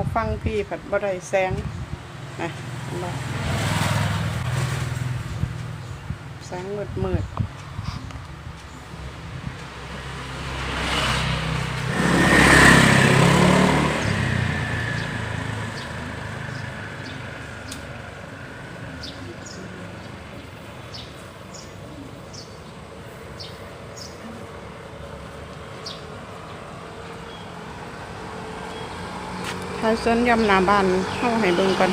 เอาฟังพี่ผัดบ่ได้แสงนะแสงมืดมืด ท้ายส้นยำนาบ้านเข้าให้เบิ่งก่อน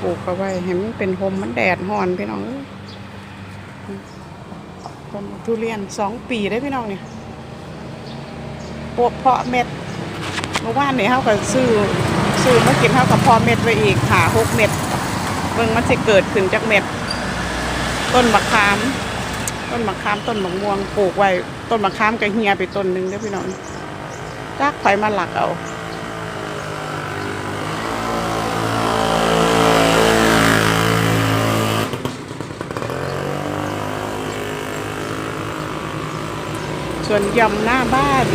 ปลูกเอาไว้ให้มันเป็นโฮมมันแดดฮ้อนพี่น้องต้นทุเรียนสองปีได้พี่น้องเนี่ยปลูกเพาะเม็ดเมื่อวานเนี่ยเขาก็ซื้อซื้อมากินเขากับพาะเม็ดไว้อีกหาหกเม็ดเบิ่งมันจะเกิดขึ้นจากเม็ด ต้นมะขาม ต้นมะขามต้นมะม่วงปลูกไว้ ต้นมะขามก็เหียไปต้นหนึ่งเด้อพี่น้องจักไฟมาหลักเอาส่วนยำหน้าบ้าน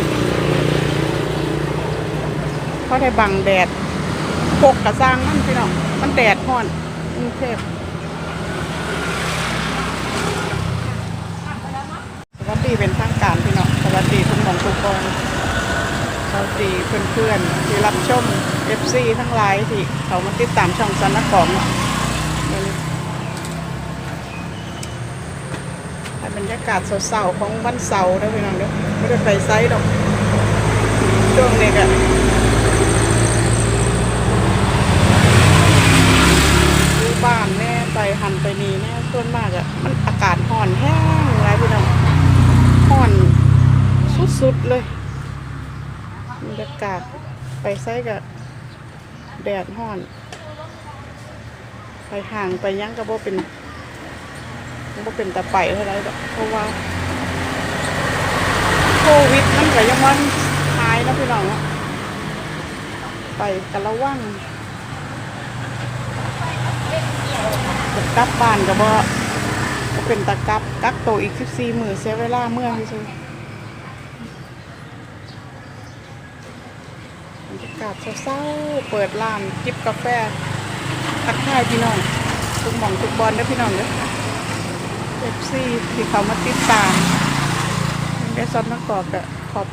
เพราได้บังแดดพกกระซังมันพี่น้อง มันแดดห้อนกรุงเทพ สวัส ดีเป็นทางการพี่น้องสวัสดีทุกหมองทุกคนสวัสดีเพื่อนๆที่รับชม FC ทั้งหลายที่เขามาติดตามช่องสันนักกล่องให้บรรยากาศเสาๆของวันเสาร์นะพี่น้องเด้อไม่ได้ไปไซต์ดอกช่วงนี้ก็อยู่บ้านแน่ไปหันไปนี่แน่ส่วนมากอะมันอากาศห่อนแห้งไรพี่น้อง ห่อน สุดๆเลยบรรยากาศไปไซกับแดดห่อน ไปห่างไปยั้งก็บ่เป็นบ่เป็นตะไปเท่าไรดอกเพราะว่าโควิดมันก็ยังมันหายนะพี่น้องไปกันระวังจะกลับบ้านก็บ่บ่เป็นตะกับกักโตวอีก14มื้อเสียเวลาเมื่อซื่อบรรยากาศเศร้าๆเปิดร้านจิบกาแฟทักทายพี่น้อง ทุกหม่องทุกบอลเด้อพี่น้องเด้อเอฟซีที่เขามาติดตามเดซอนมะกอกอะขอบ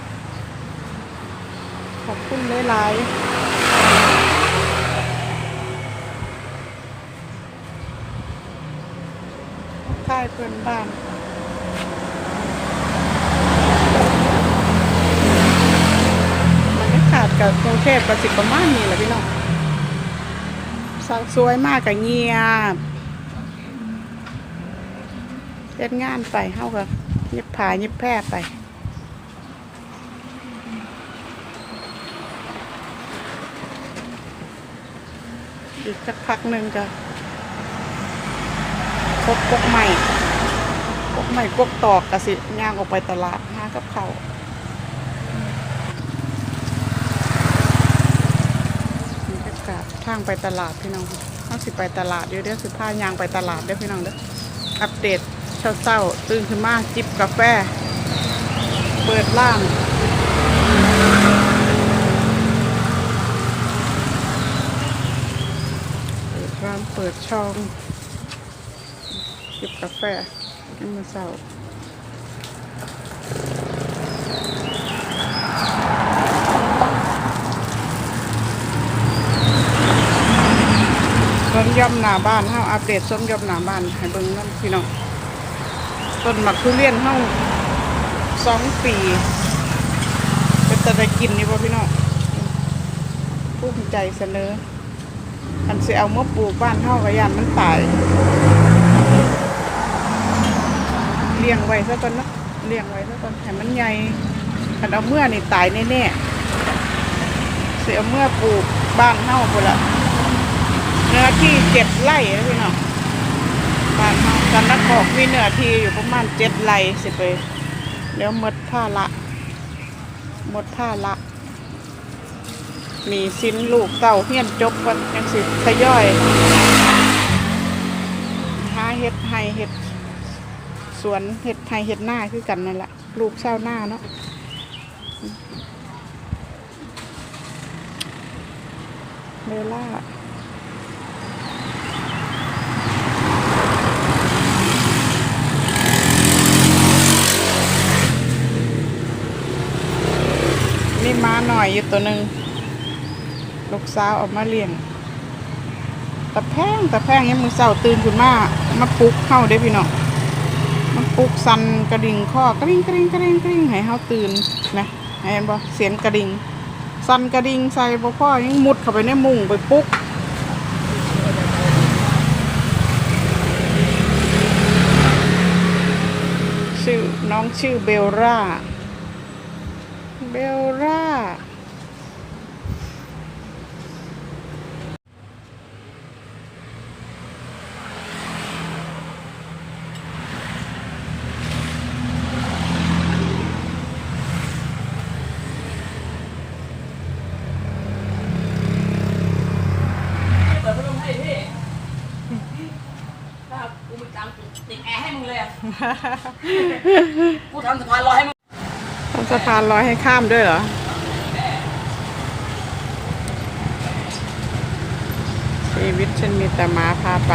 ขอบคุณหลายๆค่ายเพื่อนบ้าน มัน กับกรุงเทพประสิทธิ์ประมาณนี้แหละพี่น้องสักสวยมากกับเงียบเล่นงานไปเฮากับยิบผายิบแพร่ไปอีกสักพักหนึ่งจะพบกกใหม่กกใหม่กกตอกกะสิย่างออกไปตลาดหากับเขาว บรรยากาศ ทางไปตลาดพี่น้องเขาสิไปตลาดเดี๋ยวเดี๋ยวสิพายางไปตลาดเด้อพี่น้องเด้ออัปเดตเช้าเช้าตื่นขึ้นมาจิบกาแฟ เปิดล่างเปิดร้านเปิดช่องจิบกาแฟกินมื้อเช้า ย่อมหน้าบ้านเฮาอัปเดตส้มย่อมหน้าบ้านให้เบิ่งนํพี่น้องต้นหมักทุเรียนเฮาสองปี เป็นตะได้กินนี่บ่พี่น้องภูมิใจเสนออันสิเอามาปลูกบ้านเฮาก็ย่านมันตายเลี้ยงไว้ซะก่อนเนาะเลี้ยงไว้ซะก่อนให้มันใหญ่คันเอาเมื่อนี่ตายแน่ๆสิเอาเมื่อปลูกบ้านเฮาพุ่นละ นื้อที่เจ็ดไร่นะพี่น้องบ้านเฮากันนักกอกมีเนื้อที่อยู่ประมาณเจ็ดไร่สิไปเดี๋ยวหมดท่าละหมดท่าละ มีสิ้นลูกเต่าเฮียนจบกันยังสิทยอยหาเห็ดไฮเห็ดสวนเห็ดไฮเห็ดหน้าคือกันนั่นแหละลูกชาวนาเนาะเบลล่า มีม้าหน่อยอยู่ตัวหนึ่งลูกสาวออกมาเลี้ยงตะแพงตะแพงยังมือเสาตื่นขึ้นมามาปลุกเข้าได้พี่น้องมาปลุกสันกระดิ่งข้อกระดิ่งกระดิ่งกระดิ่งกระดิ่งให้เฮาตื่นนะเห็นบ่เสียงกระดิ่งสันกระดิ่งใส่บ่พ่อยังมุดเข้าไปในมุ้งไปปลุกชื่อน้องชื่อเบลล่า บลล่า เปิดพัดลมให้พี่ถ้ากูไม่ตามติดแอร์ให้มึงเลยอะกูทำสะพานลอยให้มึง ทำสะพานลอยให้ข้ามด้วยเหรอ ชีวิตฉันมีแต่ม้าพาไป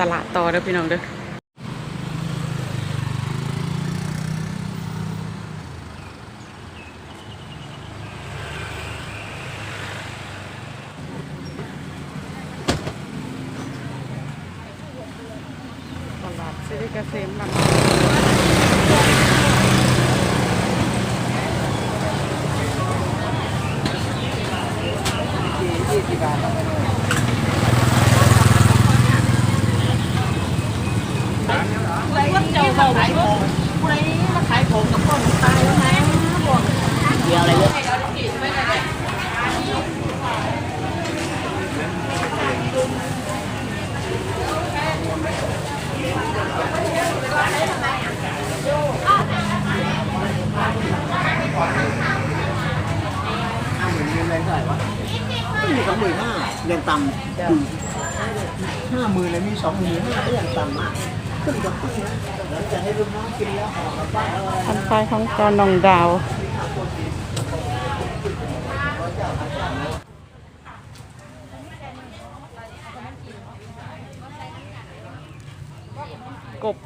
ตลาดต่อเด้อพี่น้องเด้อตลาดสิริเกษมบาง ห้าหมื่น เงินเลยเท่าไหร่วะไม่มีสองหมื่นห้ายังต่ำห้าหมื่นเลยมีสองหมื่นห้าก็ยังต่ำอะขึ้นกับขึ้นนะแล้วจะให้ลูกน้องกินแล้วห่อกลับบ้านเอาอะไรคันไฟของตอนนองดาวกบ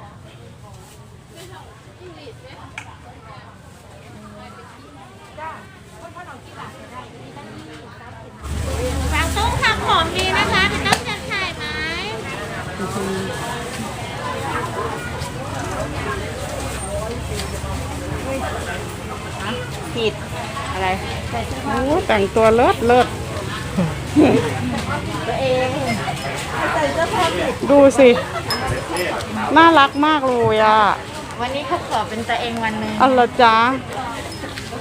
ผิดอะไรใส่เสื้อโอ้ผ้าแต่งตัวเลิศเลิศตัวเองใส่เสื้อผ้าผิดดูสิ น่ารักมากเลยอะ วันนี้เขาขอเป็นตัวเองวันหนึ่งอันละจ้า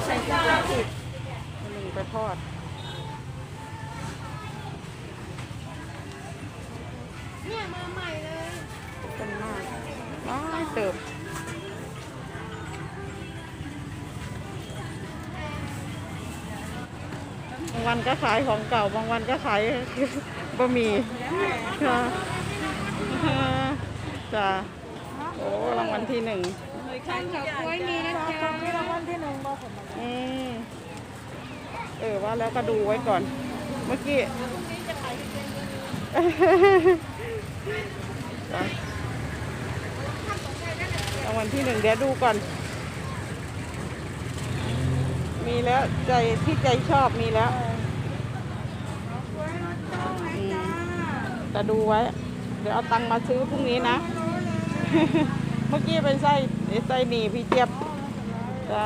ใส่เสื้อผ้าผิดหนึ่งไปทอด เนี่ยมาใหม่เลยเป็นมากว้ายเติบ วันก็ขายของเก่า บางวันก็ขายบะหมี่ค่ะจ้าโอ้รางวัลที่หนึ่งข้างกับกล้วยมีนะจ๊ะมีรางวัลที่หนึ่งบอกผมอืมเออว่าแล้วก็ดูไว้ก่อน เมื่อกี้จ้ะรางวัลที่หนึ่งเดี๋ยวดูก่อน มีแล้วใจที่ใจชอบมีแล้วอืม แต่ดูไว้ เดี๋ยวเอาตังค์มาซื้อพรุ่งนี้นะ เมื่อกี้เป็นไส้ไส้หมี่พี่เจี๊ยบจ้า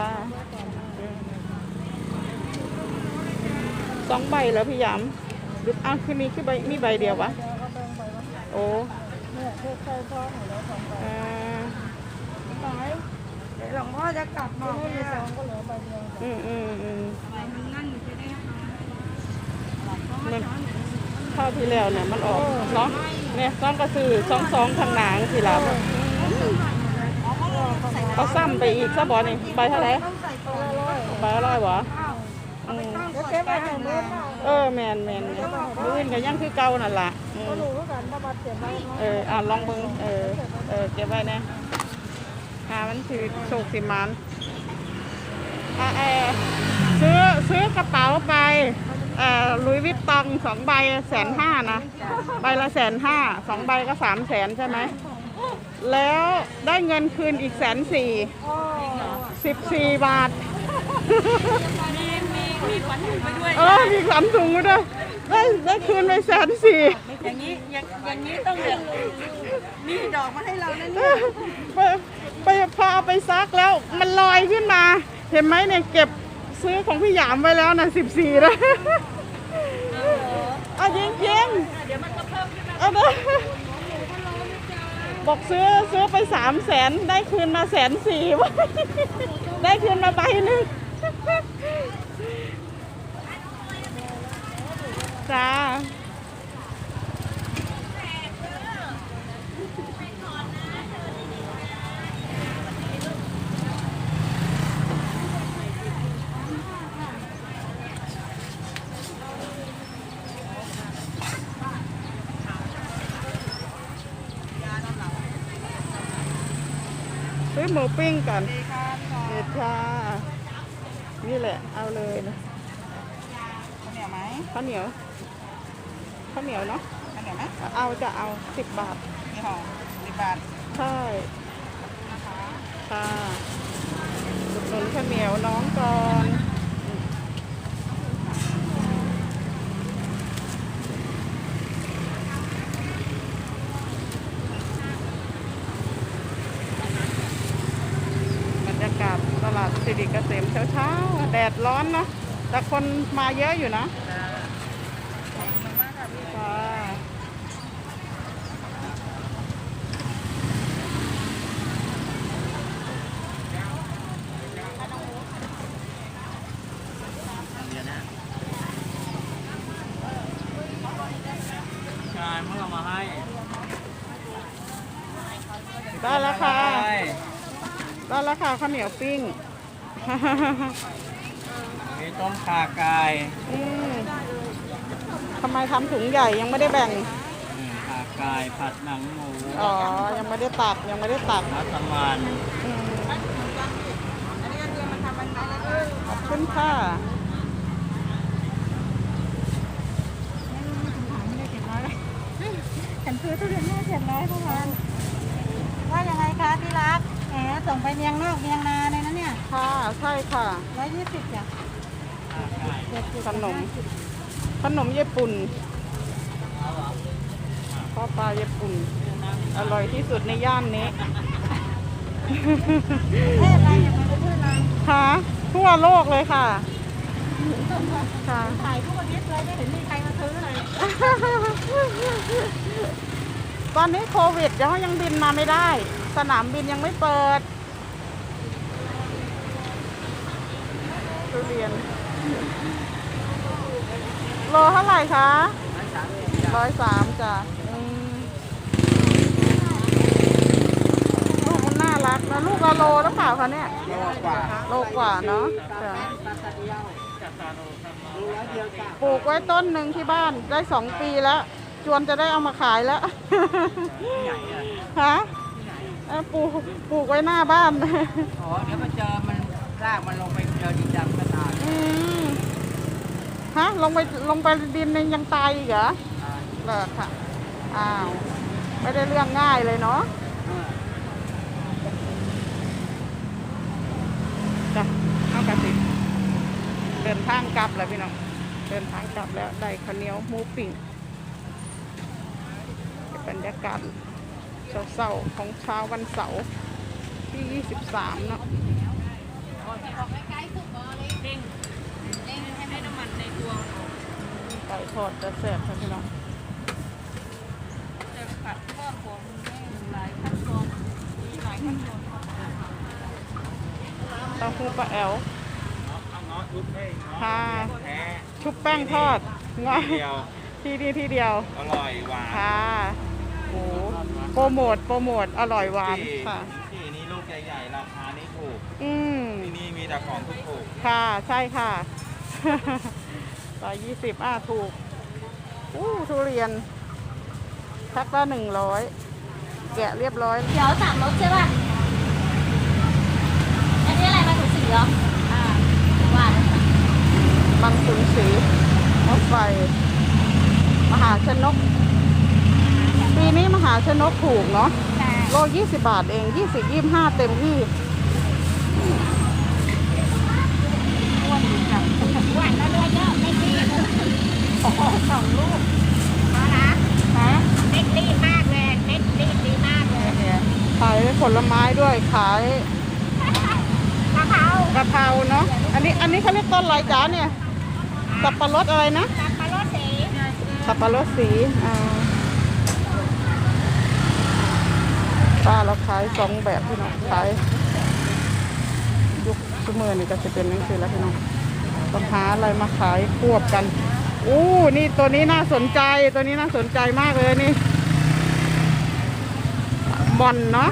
สองใบเหรอพี่หยามหรืออ้าวคือมีคือใบมีใบเดียววะ โอ้เนี่ยเธอเคยท้องหนูแล้วสองใบอ่าไหนเดี๋ยวหลวงพ่อจะกลับมาเนี่ยสองก็เหลือใบเดียวอืมอืมอืมนั่นหนูจะได้มัน ข้าวที่แล้วเนี่ยมันออกเนาะเนี่ยซองกระสือซองสองทางหนางสิล่ะเขาซ้ำไปอีกซะบอนี่ใบเท่าไหร่ต้องใส่ตัวละร้อยใบละร้อยบ่อืมเดี๋ยวเก็บไว้ให้เมื่อเออแมนแมนมื้ออื่นก็ยังคือเก่านั่นล่ะอืมก็รู้กันว่าบัตรเจ็บไหมเอออะลองเบิ่งเออเออเก็บไว้นะอ่ามันถือโชคสิมันอะเออซื้อซื้อกระเป๋าไป เอ่อลุยวิตตองสองใบแสนห้านะใบละแสนห้าสองใบก็สามแสนใช่ไหมแล้วได้เงินคืนอีกแสนสี่สิบสี่บาท มีมีมีขวัญถุงไปด้วย เออมีขวัญถุงไปด้วยได้ได้คืนไปแสนสี่อย่างนี้อย่างอย่างนี้ต้องแบบมีดอกมาให้เรานะเนี่ยไปไปพอเอาไปซักแล้วมันลอยขึ้นมา เห็นไหมเนี่ยเก็บ ซื้อของพี่หยามไว้แล้วนะสิบสี่นะเอาจริงจริงๆเดี๋ยวมันก็เพิ่มขึ้นมาเอาเด้อบอกซื้อซื้อไปสามแสนได้คืนมาแสนสี่วะได้คืนมาใบหนึ่งจ้า ปิ้งก่อนเด็ดชานี่แหละ เอาเลยนะเหนียวไหมข้าวเหนียว ข้าวเหนียวเนาะเหนียวไหมเอาจะเอาสิบบาทนี่ห่อสิบบาท ใช่ค่ะอุดหนุนข้าวเหนียวน้องก่อนบรรยากาศตลา ดสิริเกษมเช้าๆแดดร้อนนะแต่คนมาเยอะอยู่นะค่ะใช่เมื่อมาให้ได้แล้วค่ะได้แล้วค่ะข้าวเหนียวปิ้ง มีต้มขาไก่อืมทำไมทำถุงใหญ่ยังไม่ได้แบ่ง อืมขาไก่ผัดหนังหมูอ๋อ ยังไม่ได้ตักยังไม่ได้ตักมัสมั่นอืมขอบคุณค่ะฉันซื้อทุเรียนแม่เจ็ดร้อยเท่านั้นว่ายังไงคะที่รักแหมส่งไปเมียงนอกเมียงนาเลยนะเนี่ย ค่ะ ใช่ค่ะ ร้อยยี่สิบจ้ะขาไก่เจ็ดสิบขนม ขนมญี่ปุ่นข้าวปลาญี่ปุ่น อร่อยที่สุดในย่านนี้เทศอะไรอย่างไรเทศอะไรค่ะเทั่วโลกเลยค่ะ ค่ะ ขายทุกอาทิตย์เลยไม่เห็นมีใครมาซื้อเลยตอนนี้โควิดยังยังบินมาไม่ได้ สนามบินยังไม่เปิด เรียน โลเท่าไหร่คะร้อยสามจ้ะอืมลูกมันน่ารักนะลูกละโลหรือเปล่าคะเนี่ย โลกว่าโลกว่าเนาะจ้ะปลูกไว้ต้นหนึ่งที่บ้านได้สองปีแล้ว จวนจะได้เอามาขายแล้วฮะปลูกปลูกไว้หน้าบ้าน อ๋อ เดี๋ยวมาเจอมันรากมันลงไปเจอดินดำก็ตาย อืมฮะลงไปลงไปดินในยังตายอีกเหรอเหรอค่ะ อ้าว ไม่ได้เรื่องง่ายเลยเนาะจ้ะเอากระสิเดินทางกลับแล้วพี่น้อง เดินทางกลับแล้วได้ข้าวเหนียวหมูปิ้งบรรยากาศเศร้าๆของเช้าวันเสาร์ที่ 23 เนาะ ไก่ทอดจะแซ่บค่ะพี่น้องเต้าหู้ปลาแอลเอาเงาะชุบให้เงาะค่ะ แท้ชุบแป้งทอดง่ายเดียว ที่นี่ที่เดียว อร่อยหวานค่ะโอ้โปรโมทโปรโมทอร่อยหวานที่ค่ะ ที่นี้ลูกใหญ่ๆราคานี่ถูก อืม ที่นี่มีแต่ของถูกค่ะ ใช่ค่ะ ร้อยยี่สิบอ่าถูกอู้ทุเรียนแพ็คละหนึ่งร้อยแกะเรียบร้อย เดี๋ยวสามรสใช่ป่ะ อันนี้อะไรมาถูสีเหรอ อ่าว่าแล้วค่ะบางสุนสีรถไฟ มหาชนก ปีนี้มหาชนกถูกเนาะใช่โลยี่สิบาทเองยี่สิบยี่ห้าเต็มที่ อ้วนดีค่ะหวานแล้วด้วยเยอะไม่รีบ โอ้โหสองลูกพอนะฮะเม็ดรีบมากเลยเม็ดรีบดีมากเลยขายผลไม้ด้วยขายกะเพรากะเพราเนาะอันนี้อันนี้เขาเรียกต้นอะไรจ๊ะเนี่ยสับปะรดอะไรนะสับปะรดสีสับปะรดสีอ่าป้าเราขายสองแบบพี่น้องขายยุคชั่วโมงนี่ก็จะเป็นนังสือแล้วพี่น้องต้องหาอะไรมาขายควบกัน อู้นี่ตัวนี้น่าสนใจตัวนี้น่าสนใจมากเลยนี่บอลเนาะ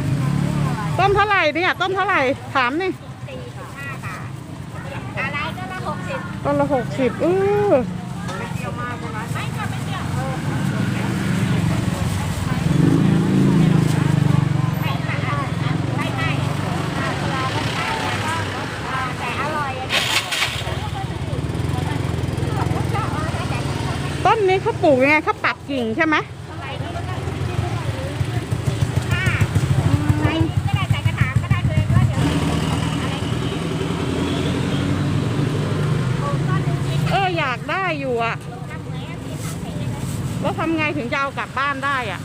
ต้นเท่าไหร่เนี่ยต้นเท่าไหร่ถามนี่สี่สิบห้าบาทอะไรก็ละหกสิบต้นละหกสิบเออ ไม่ค่ะไม่เกี่ยวเออไม่ค่ะไม่ไม่อ่าเราก็ทานแล้วก็อ่าแต่อร่อยอะค่ะ ต้นนี้เขา ปลูกยังไงเขาปรับกิ่งใช่ไหมเอออยากได้อยู่อะแล้วทำไงถึงจะเอากลับบ้านได้อะ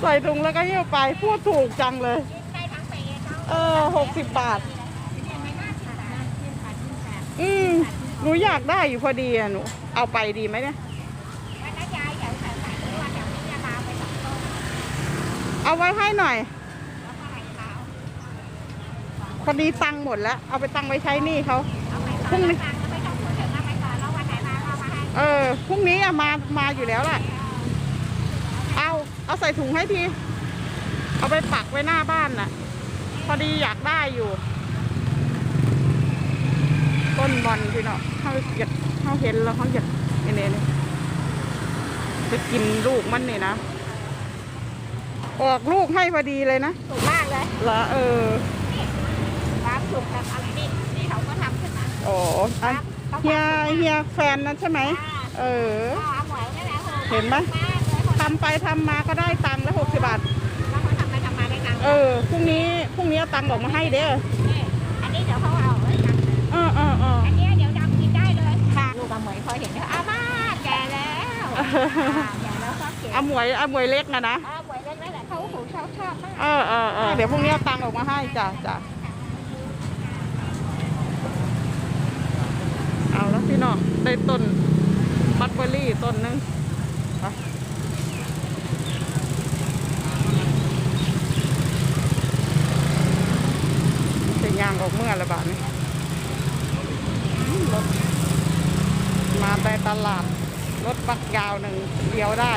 ใส่ถุงแล้วก็เยี่ยวไปพูดถูกจังเลย เออหกสิบบาท อืมหนูอยากได้อยู่พอดีอะหนู เอาไปดีไหมเนี่ยวันนั้นยายเดี๋ยวใส่ใส่หรือว่าเดี๋ยาเอาไปสองต้นเอาไว้ให้หน่อย แล้วก็ให้เขาพอดีตังค์หมดแล้ว เอาไปตังค์ไว้ใช้หนี้เขา เอาไปพรุ่งนี้ตังก็ไม่ต้องพูดถึงเอาไปก่อนแล้ววันไหนมาก็มาให้เออ พรุ่งนี้อะมา มาอยู่แล้วแหละเอา เอาใส่ถุงให้ที เอาไปปักไว้หน้าบ้านน่ะ พอดีอยากได้อยู่ ต้นบอลพี่เนาะเขาอยากเขาเห็นแล้วเขาอยากเนี่ยเนี่ยเนี่ยจะกินลูกมันนี่นะ ออกลูกให้พอดีเลยนะถูกมากเลยละเออความสุขแบบอะไรนี่นี่เขาก็ทำขึ้นมาโอ้อันเฮียเฮียแฟนนั้นใช่ไหม เออก็เอาหมวยนั่นแหละเห็นไหมมากเลยคนทำไปทำมาก็ได้ตังค์แล้วหกสิบบาทแล้วเขาทำไปทำมาได้ตังค์เออพรุ่งนี้พรุ่งนี้เอาตังค์ออกมาให้เด้อ เห็นแล้วอาม่าแก่แล้วอ่าแก่แล้วก็เก็บเอาหมวยเอาหมวยเล็กนะนะเอาหมวยเล็กๆแหละเขาหูชอบชอบมากเออเออเออเดี๋ยวพรุ่งนี้เอาตังค์ออกมาให้จ้ะจ้ะเอาแล้วพี่น้องได้ต้นบัตเบอรี่ต้นหนึงไปจะย่างออกเมื่อละบาทนี้อืมรถาแต่ตลาด รถบักยาวหนึ่งเดียวได้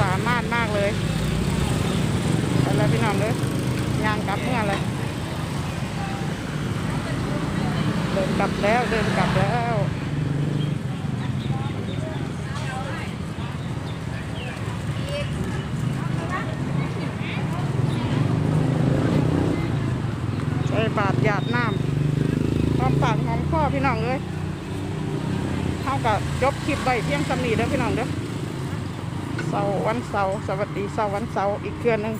สามารถมากเลยไปแล้วพี่น้องเลยยางกลับเมื่อเลยเดินกลับแล้วเดินกลับแล้วใส่บาทหยาดน้ำหอมปากหอมคอพี่น้องเลยเท่ากับจบคลิปไปเพียงสำนีเด้อพี่น้องเด้อเสาร์วันเสาร์สวัสดีเสาร์วันเสาร์อีกเทือนหนึ่ง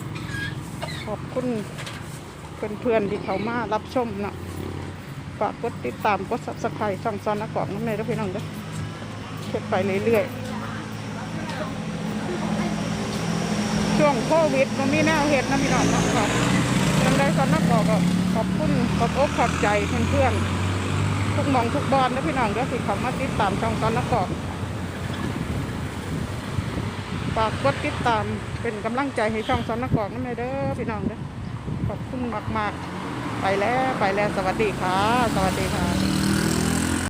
ขอบคุณเพื่อนๆที่เขามารับชมเนาะฝากกดติดตามกด subscribe ช่องซอนนักกอกน้ำเนยด้วยพี่น้องเด้อเก็บไปเรื่อยๆ ช่วงโควิดมันมีแนวเห็ดนะพี่น้องนาะขอบยังได้ซอนนักกอกก็ขอบคุณขอบอกขอบใจเพื่อนๆ ทุกมองทุกบอลนะพี่น้องเด้อที่เขามาติดตามช่องซอนนักกอกฝากกดติดตามเป็นกำลังใจให้ช่องสอนนักกอกนั่นเลยเด้อพี่น้องเด้อขอบคุณมากๆ ไปแล้วไปแล้วสวัสดีค่ะ สวัสดีค่ะ